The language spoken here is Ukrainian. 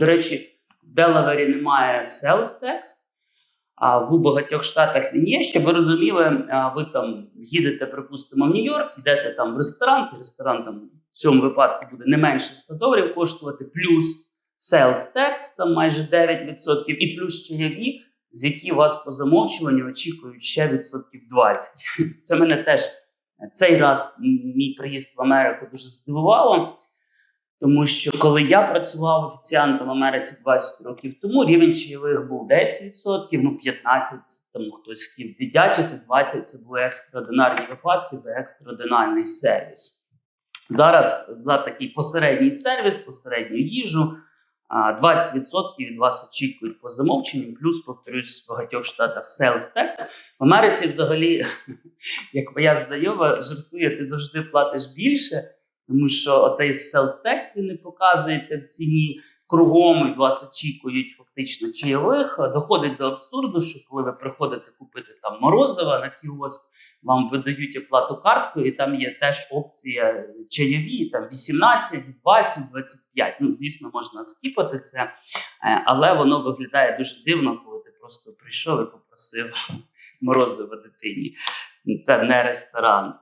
До речі, в Делавері немає sales tax, а в багатьох штатах він є. Щоб ви розуміли, ви там їдете, припустимо, в Нью-Йорк, йдете там в ресторан. Цей ресторан там в цьому випадку буде не менше 100 доларів коштувати, плюс sales tax, там майже 9%, і плюс чайові, з які вас по замовчуванню очікують ще відсотків 20. Це мене теж цей раз мій приїзд в Америку дуже здивувало. Тому що коли я працював офіціантом в Америці 20 років тому, рівень чайових був 10%, ну 15% там хтось хотів віддячити, 20% це були екстраординарні випадки за екстраординарний сервіс. Зараз за такий посередній сервіс, посередню їжу, 20% від вас очікують по замовченню, плюс, повторюсь, в багатьох штатах sales tax. В Америці взагалі, як моя знайома жартує, ти завжди платиш більше. Тому що оцей sales він не показується в ціні кругом, і вас очікують фактично чайових. Доходить до абсурду, що коли ви приходите купити там морозива на кіоск, вам видають оплату карткою, і там є теж опція чайові, там 18, 20, 25. Ну, звісно, можна скіпати це, е, але воно виглядає дуже дивно, коли ти просто прийшов і попросив морозива дитині. Це не ресторан.